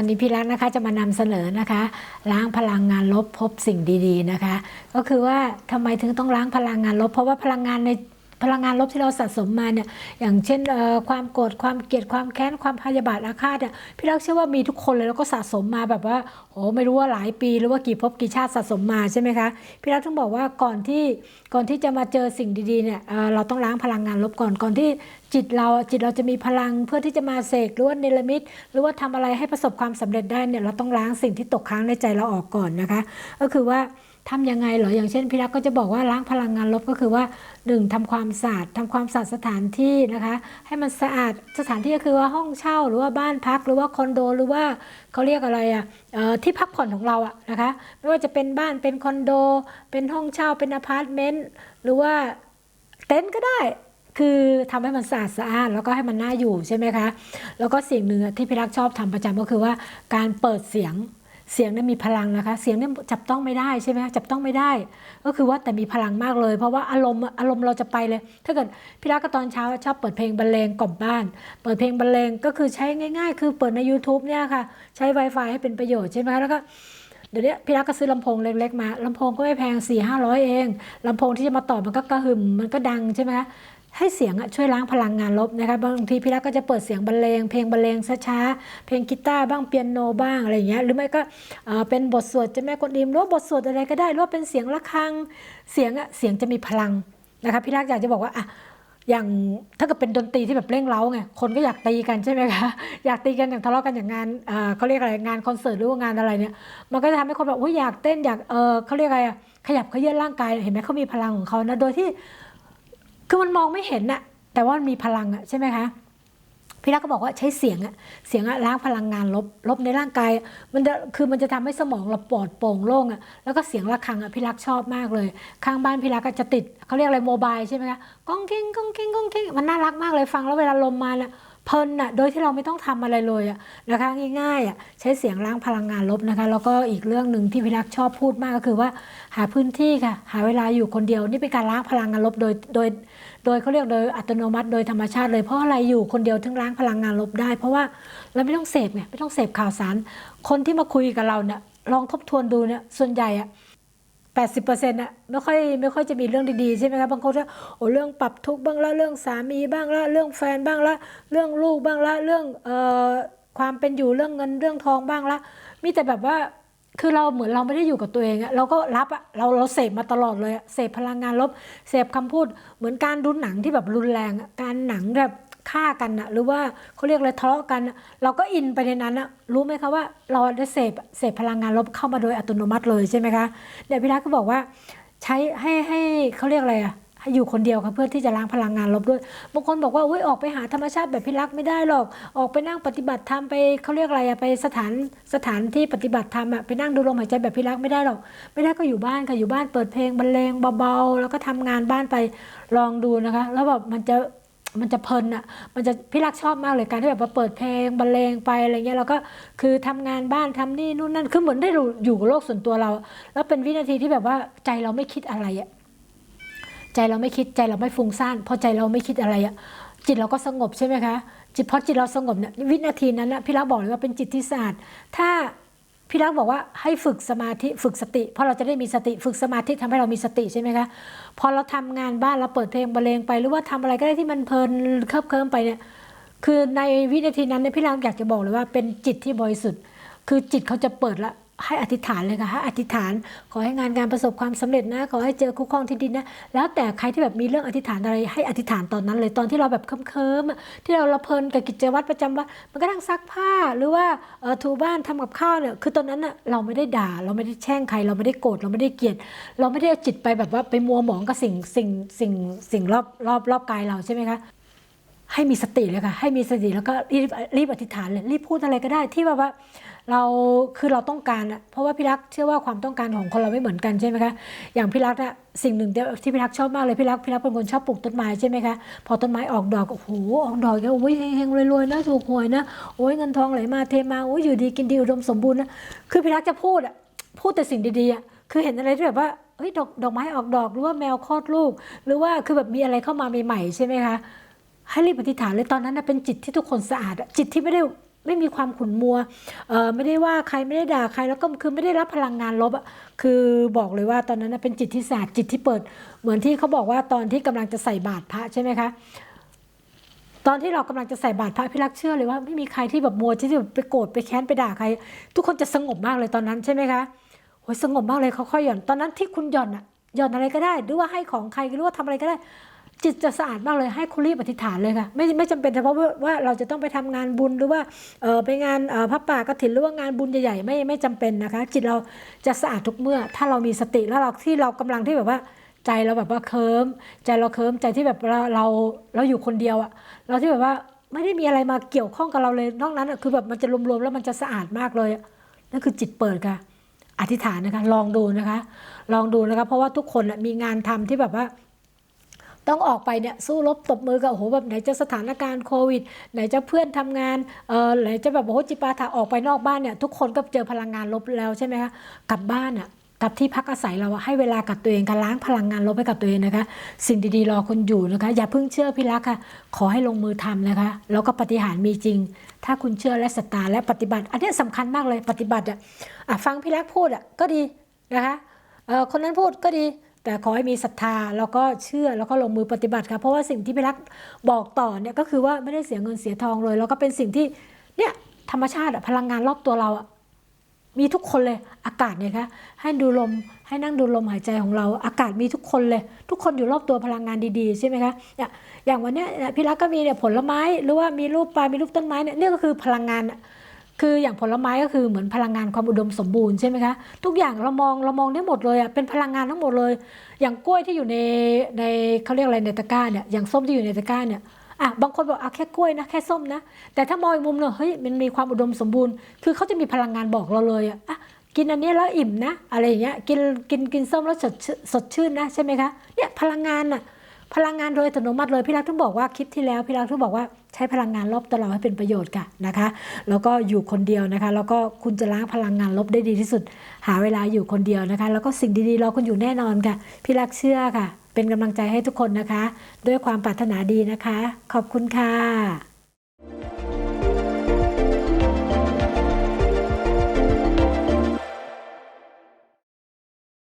วันนี้พี่รักนะคะจะมานำเสนอนะคะ ล้างพลังงานลบพบสิ่งดีๆนะคะ ก็คือว่าทำไมถึงต้องล้างพลังงานลบ เพราะว่าพลังงานใน พลังงานลบที่เราสะสมมาเนี่ยอย่างเช่นความโกรธความเกลียดความแค้นความพยาบาทอาฆาตเนี่ยพี่รักเชื่อว่ามีทุกคนเลยแล้วก็สะสมมาแบบว่าโอ้ไม่รู้ว่าหลายปีหรือว่ากี่ภพกี่ชาติสะสมมาใช่ไหมคะพี่รักต้องบอกว่าก่อนที่ก่อนที่จะมาเจอสิ่งดีๆเนี่ยเราต้องล้างพลังงานลบก่อนก่อนที่จิตเราจิตเราจะมีพลังเพื่อที่จะมาเสกหรือว่าเนรมิตหรือว่าทำอะไรให้ประสบความสำเร็จได้เนี่ยเราต้องล้างสิ่งที่ตกค้างในใจเราออกก่อนนะคะ ก็คือว่า ทำยังไงเหรออย่างเช่นพี่รักก็จะบอกว่าล้างพลังงานลบก็คือว่าหนึ่งทำความสะอาดทำความสะอาดสถานที่นะคะ ให้มันสะอาดสถานที่ก็คือว่าห้องเช่าหรือว่าบ้านพักหรือว่าคอนโดหรือว่าเขาเรียกอะไรอะเอ่อที่พักผ่อนของเราอะนะคะไม่ว่าจะเป็นบ้านเป็นคอนโด เป็นห้องเช่าเป็นอพาร์ตเมนต์หรือว่าเต็นท์ก็ได้คือทำให้มันสะอาดสะอาดแล้วก็ให้มันน่าอยู่ใช่ไหมคะ แล้วก็สิ่งหนึ่งที่พี่รักชอบทำประจำก็คือว่าการเปิดเสียง เสียงเนี่ยมีพลังนะคะ เสียงเนี่ยจับต้องไม่ได้ใช่ไหมคะจับต้องไม่ได้ ก็คือว่าแต่มีพลังมากเลย เพราะว่าอารมณ์อารมณ์เราจะไปเลย ถ้าเกิดพี่รักก็ตอนเช้าชอบเปิดเพลงบรรเลงกล่อมบ้าน เปิดเพลงบรรเลงก็คือใช้ง่ายๆ คือเปิดใน YouTube เนี่ยค่ะ ใช้ Wi-Fi ให้เป็นประโยชน์ใช่ไหมแล้วก็เดี๋ยวนี้พี่รักก็ซื้อลำโพงเล็กๆมาลำโพงก็ไม่แพง4ี่ห้าร้อยเองลำโพงที่จะมาต่อมันก็กระหึ่มมันก็ดังใช่ไหม ให้เสียงอะช่วยล้างพลังงานลบนะคะบางทีพี่รักก็จะเปิดเสียงบรรเลงเพลงบรรเลงช้าๆเพลงกีตาร์บ้างเปียโนบ้างอะไรอย่างเงี้ยหรือไม่ก็เป็นบทสวดจะแม่กวนอิมหรือว่าบทสวดอะไรก็ได้หรือว่าเป็นเสียงะระฆังเสียงอะเสียงจะมีพลังนะคะพี่รักอยากจะบอกว่าอะอย่างถ้าเกิดเป็นดนตรีที่แบบเร่งเร้าไงคนก็อยากตีกันใช่ไหมคะอยากตีกันอย่างทะเลาะกันอย่างงานเอ่อเขาเรียกอะไรงานคอนเสิร์ตหรือว่างานอะไรเนี่ยมันก็จะทำให้คนแบบโอ้ยอยากเต้นอยากเออเขาเรียกอะไรขยับเขยื้อนร่างกายเห็นไหมเขามีพลังของเขานะโดยที่ คือมันมองไม่เห็นน่ะแต่ว่ามันมีพลังอะใช่ไหมคะพี่รักก็บอกว่าใช้เสียงอะเสียงอะล้างพลังงานลบลบในร่างกาย มันจะคือมันจะทำให้สมองเราปลอดโปร่งโล่งอะแล้วก็เสียงะระฆังอะพี่รักชอบมากเลย ข้างบ้านพี่รักก็จะติดเขาเรียกอะไรโมบายใช่ไหมคะก้องเก้งก้องเก้งก้องเก้งมันน่ารักมากเลยฟังแล้วเวลาลมมาน่ะ เพลินอะโดยที่เราไม่ต้องทำอะไรเลยอะนะคะง่ายๆอะใช้เสียงล้างพลังงานลบนะคะ แล้วก็อีกเรื่องหนึ่งที่พี่รักชอบพูดมากก็คือว่า หาพื้นที่ค่ะ หาเวลาอยู่คนเดียว นี่เป็นการล้างพลังงานลบโดยโดย โดยเขาเรียกโดยอัตโนมัติโดยธรรมชาติเลยเพราะอะไรอยู่คนเดียวถึงล้างพลังงานลบได้ เพราะว่าเราไม่ต้องเสพไงไม่ต้องเสพข่าวสาร คนที่มาคุยกับเราเนี่ยลองทบทวนดูเนี่ยส่วนใหญ่อะ แปดสิบเปอร์เซ็นต์อะไม่ค่อยไม่ค่อยจะมีเรื่องดีๆใช่ไหมคะบางคนจะโอ้เรื่องปรับทุกข์บ้างละเรื่องสามีบ้างละเรื่องแฟนบ้างละเรื่องลูกบ้างละเรื่องเอ่อความเป็นอยู่เรื่องเงินเรื่องทองบ้างละมีแต่แบบว่าคือเราเหมือนเราไม่ได้อยู่กับตัวเองอะเราก็รับอะเราเราเสพมาตลอดเลยอะเสพพลังงานลบเสพคำพูดเหมือนการดูหนังที่แบบรุนแรงการหนังแบบ ฆ่ากันอะหรือว่าเขาเรียกอะไรทะเลาะกัน เราก็อินไปในนั้นอะรู้ไหมคะว่าเราได้เสพเสพพลังงานลบเข้ามาโดยอัตโนมัติเลยใช่ไหมคะเดี๋ยวพี่รักก็บอกว่าใช้ให้ให้เขาเรียกอะไรอะให้อยู่คนเดียวค่ะเพื่อที่จะล้างพลังงานลบด้วยบางคนบอกว่าอุ้ยออกไปหาธรรมชาติแบบพี่รักไม่ได้หรอก ออกไปนั่งปฏิบัติธรรมไปเขาเรียกอะไรอะไปสถานสถานที่ปฏิบัติธรรมอะไปนั่งดูลมหายใจแบบพี่รักไม่ได้หรอก ไม่ได้ก็อยู่บ้านค่ะอยู่บ้านเปิดเพลงบรรเลงเบาๆแล้วก็ทำงานบ้านไปลองดูนะคะ แล้วแบบมันจะ มันจะเพลินอะมันจะพี่รักชอบมากเลยการที่แบบว่าเปิดเพลงบรรเลงไปอะไรเงี้ยแล้วก็คือทำงานบ้านทำนี่นู่นนั่นคือเหมือนได้อยู่กับโลกส่วนตัวเรา แล้วเป็นวินาทีที่แบบว่าใจเราไม่คิดอะไรอะใจเราไม่คิดใจเราไม่ฟุ้งซ่านพอใจเราไม่คิดอะไรอะจิตเราก็สงบใช่ไหมคะจิตพอจิตเราสงบเนี่ยวินาทีนั้นนะพี่รักบอกเลยว่าเป็นจิตที่สะอาดถ้า พี่รักบอกว่าให้ฝึกสมาธิฝึกสติ เพราะเราจะได้มีสติฝึกสมาธิทำให้เรามีสติใช่ไหมคะพอเราทำงานบ้านเราเปิดเพลงบรรเลงไป หรือว่าทำอะไรก็ได้ที่มันเพลินเคลิบเคลิ้มไปเนี่ยคือในวินาทีนั้นเนี่ยพี่รักอยากจะบอกเลยว่าเป็นจิตที่บริสุทธิ์ คือจิตเขาจะเปิดละ ให้อธิษฐานเลยค่ะให้อธิษฐาน ขอให้งานการประสบความสำเร็จนะ ขอให้เจอคู่ครองที่ดีนะ แล้วแต่ใครที่แบบมีเรื่องอธิษฐานอะไร ให้อธิษฐานตอนนั้นเลยตอนที่เราแบบเคิมๆที่เราละเพลินกับกิจวัตรประจำวันมันก็ทั้งซักผ้าหรือว่าถูบ้านทำกับข้าวเนี่ยคือตอนนั้นน่ะเราไม่ได้ด่า เราไม่ได้แช่งใคร เราไม่ได้โกรธเราไม่ได้เกลียด เราไม่ได้จิตไปแบบว่าไปมัวหมองกับสิ่งสิ่งสิ่งสิ่งรอบรอบรอบกายเราใช่ไหมคะ ให้มีสติเลยค่ะให้มีสติแล้วก็รีบรีบอธิษฐานเลยรีบพูดอะไรก็ได้ที่แบบว่าเราคือเราต้องการอะเพราะว่าพี่รักเชื่อว่าความต้องการของคนเราไม่เหมือนกันใช่ไหมคะอย่างพี่รักอะสิ่งหนึ่งที่พี่รักชอบมากเลยพี่รักพี่รักเป็นคนชอบปลูกต้นไม้ใช่ไหมคะพอต้นไม้ออกดอกโอ้โหออกดอกแล้วโอ้ยเฮงๆรวยๆนะถูกหวยนะโอ้ยเงินทองไหลมาเทมาโอ้ยอยู่ดีกินดีอุดมสมบูรณ์นะคือพี่รักจะพูดอะพูดแต่สิ่งดีๆอะคือเห็นอะไรที่แบบว่าเฮ้ยดอกดอกไม้ออกดอกหรือว่าแมวคลอดลูก หรือว่าคือแบบมีอะไรเข้ามาใหม่ๆใช่ไหมคะ ให้รีบอธิษฐานเลยตอนนั้นนะเป็นจิตที่ทุกคนสะอาดจิตที่ไม่ได้ไม่มีความขุ่นมัวเออไม่ได้ว่าใครไม่ได้ด่าใครแล้วก็คือไม่ได้รับพลังงานลบอะคือบอกเลยว่าตอนนั้นนะเป็นจิตที่สะอาดจิตที่เปิด เหมือนที่เขาบอกว่าตอนที่กำลังจะใส่บาตรพระใช่ไหมคะตอนที่เรากำลังจะใส่บาตรพระพี่รักเชื่อเลยว่าไม่มีใครที่แบบมัวที่จะไปโกรธไปแค้นไปด่าใคร ทุกคนจะสงบมากเลยตอนนั้นใช่ไหมคะโอ้ยสงบมากเลยเขาค่อยหย่อนตอนนั้นที่คุณหย่อนอะหย่อนอะไรก็ได้ หรือว่าให้ของใครหรือว่าทำอะไรก็ได้ จิตจะสะอาดมากเลยให้คุณรีบอธิษฐานเลยค่ะ ไม่ไม่จำเป็นเฉพาะว่าว่าเราจะต้องไปทำงานบุญหรือว่าเออไปงานพระป่ากฐินหรือว่างานบุญใหญ่ๆไม่ไม่จำเป็นนะคะ จิตเราจะสะอาดทุกเมื่อ ถ้าเรามีสติแล้วเราที่เรากำลังที่แบบว่าใจเราแบบว่าเคิมใจเราเคิมใจที่แบบเราเราเราอยู่คนเดียวอะเราที่แบบว่าไม่ได้มีอะไรมาเกี่ยวข้องกับเราเลยนอกนั้นอะคือแบบมันจะรวมๆแล้วมันจะสะอาดมากเลยนั่นคือจิตเปิดค่ะอธิษฐานนะคะ ลองดูนะคะ ลองดูนะคะ เพราะว่าทุกคนมีงานทำที่แบบว่า ต้องออกไปเนี่ยสู้รบตบมือกับโอ้โหแบบไหนจะสถานการณ์โควิด ไหนจะเพื่อนทำงานเออไหนจะแบบโอ้โหจิปาถาออกไปนอกบ้านเนี่ยทุกคนก็เจอพลังงานลบแล้วใช่ไหมคะกลับบ้านอะกลับที่พักอาศัยเราให้เวลากับตัวเองการล้างพลังงานลบให้กับตัวเองนะคะ สิ่งดีๆรอคุณอยู่นะคะ อย่าเพิ่งเชื่อพี่รักค่ะ ขอให้ลงมือทำนะคะ แล้วก็ปฏิหารมีจริง ถ้าคุณเชื่อและศรัทธาและปฏิบัติ อันนี้ยสำคัญมากเลยปฏิบัติอะอะฟังพี่รักพูดอะก็ดีนะคะคนนั้นพูดก็ดี แต่ขอให้มีศรัทธาแล้วก็เชื่อแล้วก็ลงมือปฏิบัติค่ะเพราะว่าสิ่งที่พี่รักบอกต่อเนี่ยก็คือว่าไม่ได้เสียเงินเสียทองเลย แล้วก็เป็นสิ่งที่เนี่ยธรรมชาติพลังงานรอบตัวเราอะมีทุกคนเลยอากาศเนี่ยคะให้ดูลมให้นั่งดูลมหายใจของเรา อากาศมีทุกคนเลย ทุกคนอยู่รอบตัวพลังงานดีๆใช่ไหมคะอย่างวันเนี้ยพี่รักก็มีเนี่ยผลไม้หรือว่ามีรูปปลามีรูปต้นไม้เนี่ยนี่ก็คือพลังงานอะ คืออย่างผลไม้ก็คือเหมือนพลังงานความอุดมสมบูรณ์ใช่ไหมคะทุกอย่างเรามองเรามองได้หมดเลยอะเป็นพลังงานทั้งหมดเลย อย่างกล้วยที่อยู่ในในเขาเรียกอะไรในตะกร้าเนี่ยอย่างส้มที่อยู่ในตะกร้าเนี่ยอะบางคนบอกอะแค่กล้วยนะแค่ส้มนะ แต่ถ้ามองอีกมุมหนึงเฮ้ยมันมีความอุดมสมบูรณ์ คือเขาจะมีพลังงานบอกเราเลยอะอะกินอันนี้แล้วอิ่มนะ อะไรอย่างเงี้ยกินกินกินส้มแล้วสดชื่นสดชื่นนะใช่ไหมคะเนี่ยพลังงานอะ พลังงานโดยอัตโนมัติเลยพี่รักต้องบอกว่าคลิปที่แล้วพี่รักต้องบอกว่าใช้พลังงานลบตลอดให้เป็นประโยชน์ค่ะนะคะ แล้วก็อยู่คนเดียวนะคะ แล้วก็คุณจะล้างพลังงานลบได้ดีที่สุด หาเวลาอยู่คนเดียวนะคะ แล้วก็สิ่งดีๆรอคุณอยู่แน่นอนค่ะ พี่รักเชื่อค่ะ เป็นกำลังใจให้ทุกคนนะคะ ด้วยความปรารถนาดีนะคะ ขอบคุณค่ะ